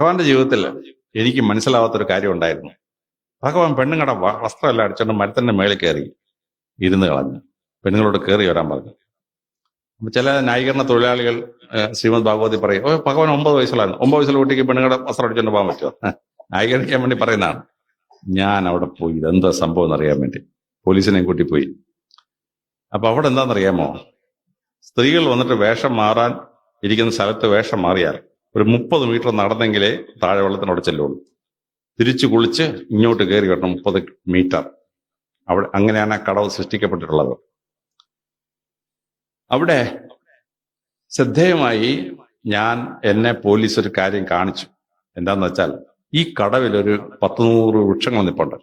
ഭഗവാന്റെ ജീവിതത്തിൽ എനിക്ക് മനസ്സിലാവാത്തൊരു കാര്യം ഉണ്ടായിരുന്നു. ഭഗവാൻ പെണ്ണുങ്ങളുടെ വസ്ത്രമെല്ലാം അടിച്ചോണ്ട് മരത്തിന്റെ മേളിൽ കയറി ഇരുന്ന് കളഞ്ഞു. പെണ്ണുങ്ങളോട് കയറി വരാൻ പറഞ്ഞു. അപ്പൊ ചില ന്യായീകരണ തൊഴിലാളികൾ ശ്രീമദ് ഭാഗവതി പറയും ഓ ഭഗവാൻ ഒമ്പത് വയസ്സുള്ളായിരുന്നു ഒമ്പത് വയസ്സിലെ കുട്ടിക്ക് പെണ്ണുങ്ങളുടെ വസ്ത്രം അടിച്ചോണ്ട് പോകാൻ പറ്റുമോ? ന്യായീകരിക്കാൻ വേണ്ടി പറയുന്നതാണ്. ഞാൻ അവിടെ പോയി. ഇതെന്താ സംഭവം എന്നറിയാൻ വേണ്ടി. പോലീസിനെയും കൂട്ടി പോയി. അപ്പൊ അവിടെ എന്താണെന്നറിയാമോ? സ്ത്രീകൾ വന്നിട്ട് വേഷം മാറാൻ ഇരിക്കുന്ന സ്ഥലത്ത് വേഷം മാറിയാൽ ഒരു മുപ്പത് മീറ്റർ നടന്നെങ്കിലേ താഴെ വെള്ളത്തിനോട് ചെല്ലുള്ളൂ. തിരിച്ചു കുളിച്ച് ഇങ്ങോട്ട് കയറി വരണം മുപ്പത് മീറ്റർ. അവിടെ അങ്ങനെയാണ് ആ കടവ് സൃഷ്ടിക്കപ്പെട്ടിട്ടുള്ളത്. അവിടെ ശ്രദ്ധേയമായി ഞാൻ എന്നെ പോലീസ് ഒരു കാര്യം കാണിച്ചു. എന്താന്ന് വെച്ചാൽ ഈ കടവിൽ ഒരു പത്ത് നൂറ് വൃക്ഷങ്ങൾ നിപ്പുണ്ട്.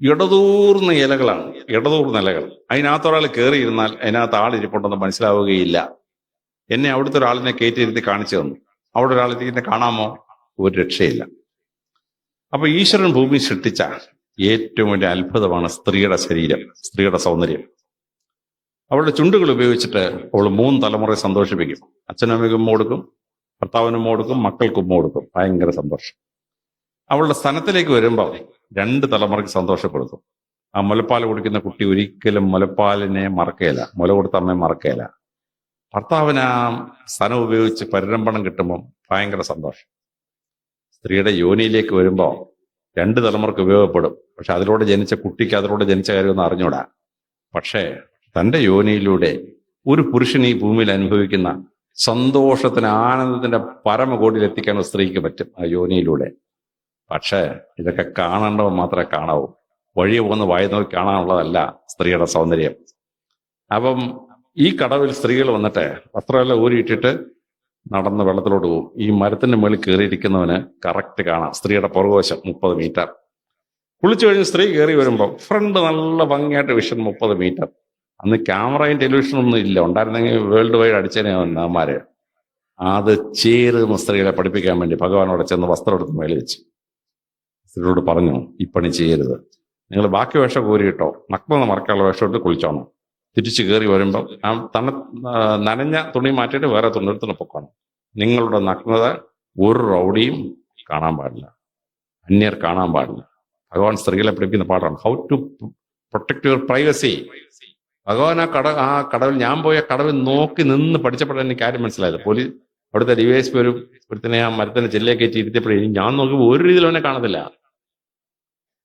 ഇടതൂർന്ന ഇലകളാണ്. ഇടതൂർന്ന ഇലകൾ. അതിനകത്ത് ഒരാൾ കയറിയിരുന്നാൽ അതിനകത്ത് ആളിരിപ്പുണ്ടെന്ന് മനസ്സിലാവുകയില്ല. എന്നെ അവിടുത്തെ ഒരാളിനെ കയറ്റിയിരുത്തി കാണിച്ചു തന്നു. അവിടെ ഇതിനെ കാണാമോ? ഒരു രക്ഷയില്ല. അപ്പൊ ഈശ്വരൻ ഭൂമി സൃഷ്ടിച്ച ഏറ്റവും വലിയ അത്ഭുതമാണ് സ്ത്രീയുടെ ശരീരം സ്ത്രീയുടെ സൗന്ദര്യം. അവളുടെ ചുണ്ടുകൾ ഉപയോഗിച്ചിട്ട് അവൾ മൂന്ന് തലമുറയെ സന്തോഷിപ്പിക്കും. അച്ഛനമ്മയ്ക്കും കൊടുക്കും ഭർത്താവിനും കൊടുക്കും മക്കൾക്കും കൊടുക്കും. ഭയങ്കര സന്തോഷം. അവളുടെ സ്ഥലത്തിലേക്ക് വരുമ്പോൾ രണ്ട് തലമുറയ്ക്ക് സന്തോഷപ്പെടുത്തും. ആ മുലപ്പാൽ കുടിക്കുന്ന കുട്ടി ഒരിക്കലും മുലപ്പാലിനെ മറക്കുകയില്ല മുല കൊടുത്ത അമ്മയെ മറക്കുകയില്ല. ഭർത്താവിന് ആ സ്ഥലം ഉപയോഗിച്ച് പരിരംഭണം കിട്ടുമ്പോൾ ഭയങ്കര സന്തോഷം. സ്ത്രീയുടെ യോനിയിലേക്ക് വരുമ്പോൾ രണ്ട് തലമുറയ്ക്ക് ഉപയോഗപ്പെടും. പക്ഷെ അതിലൂടെ ജനിച്ച കുട്ടിക്ക് അതിലൂടെ ജനിച്ച കാര്യമൊന്നും അറിഞ്ഞൂടാ. പക്ഷേ തന്റെ യോനിയിലൂടെ ഒരു പുരുഷൻ ഈ ഭൂമിയിൽ അനുഭവിക്കുന്ന സന്തോഷത്തിന് ആനന്ദത്തിന്റെ പരമകോടിയിൽ എത്തിക്കാൻ സ്ത്രീക്ക് പറ്റും ആ യോനിയിലൂടെ. പക്ഷേ ഇതൊക്കെ കാണേണ്ടവ മാത്രമേ കാണാവൂ. വഴി പോകുന്ന വായി നോക്കി കാണാനുള്ളതല്ല സ്ത്രീയുടെ സൗന്ദര്യം. അപ്പം ഈ കടവിൽ സ്ത്രീകൾ വന്നിട്ട് വസ്ത്രമെല്ലാം ഊരിയിട്ടിട്ട് നടന്ന് വെള്ളത്തിലോട്ട് പോകും ഈ മരത്തിന്റെ മുകളിൽ കയറിയിരിക്കുന്നവന് കറക്റ്റ് കാണാം. സ്ത്രീയുടെ പുറകുവശം മുപ്പത് മീറ്റർ കുളിച്ചു കഴിഞ്ഞ് സ്ത്രീ കയറി വരുമ്പോൾ ഫ്രണ്ട് നല്ല ഭംഗിയായിട്ട് വിഷൻ മുപ്പത് മീറ്റർ അന്ന് ക്യാമറയും ടെലിവിഷനും ഒന്നും ഇല്ല. ഉണ്ടായിരുന്നെങ്കിൽ വേൾഡ് വൈഡ് അടിച്ചേനെ അവന്മാര്. അത് ചേരുന്ന സ്ത്രീകളെ പഠിപ്പിക്കാൻ വേണ്ടി ഭഗവാനോട് ചെന്ന് വസ്ത്രം എടുത്ത് മേളിൽ വെച്ചു. സ്ത്രീയോട് പറഞ്ഞു ഈ പണി ചെയ്യരുത്. നിങ്ങൾ ബാക്കി വേഷം കോരിയിട്ടോ നഗ്നത മറക്കാനുള്ള വേഷം ഇട്ട് കുളിച്ചോണം. തിരിച്ചു കയറി വരുമ്പോൾ ആ തണ നനഞ്ഞ തുണി മാറ്റിയിട്ട് വേറെ തുണി എടുത്ത് പൊക്കണം. നിങ്ങളുടെ നഗ്നത ഒരു റൗഡിയും കാണാൻ പാടില്ല. അന്യർ കാണാൻ പാടില്ല. ഭഗവാൻ സ്ത്രീകളെ പഠിപ്പിക്കുന്ന പാടാണ് how to protect your privacy ഭഗവാൻ ആ കട ആ കടവിൽ ഞാൻ പോയ കടവിൽ നോക്കി നിന്ന് പഠിച്ചപ്പോഴാണ് എനിക്ക് കാര്യം മനസ്സിലായത്. പോലീസ് അവിടുത്തെ ഡിവൈസ് ഒരു ഒരുത്തിനെ ആ മരത്തിന്റെ ജില്ലയെ കയറ്റി ഇരുത്തിയപ്പോഴേ ഞാൻ നോക്കുമ്പോൾ ഒരു രീതിയിൽ അവനെ കാണത്തില്ല.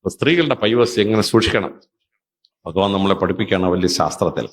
സ്ത്രീകളുടെ പൈവസി എങ്ങനെ സൂക്ഷിക്കണം? ഭഗവാൻ നമ്മളെ പഠിപ്പിക്കുകയാണ് വലിയ ശാസ്ത്രത്തിൽ.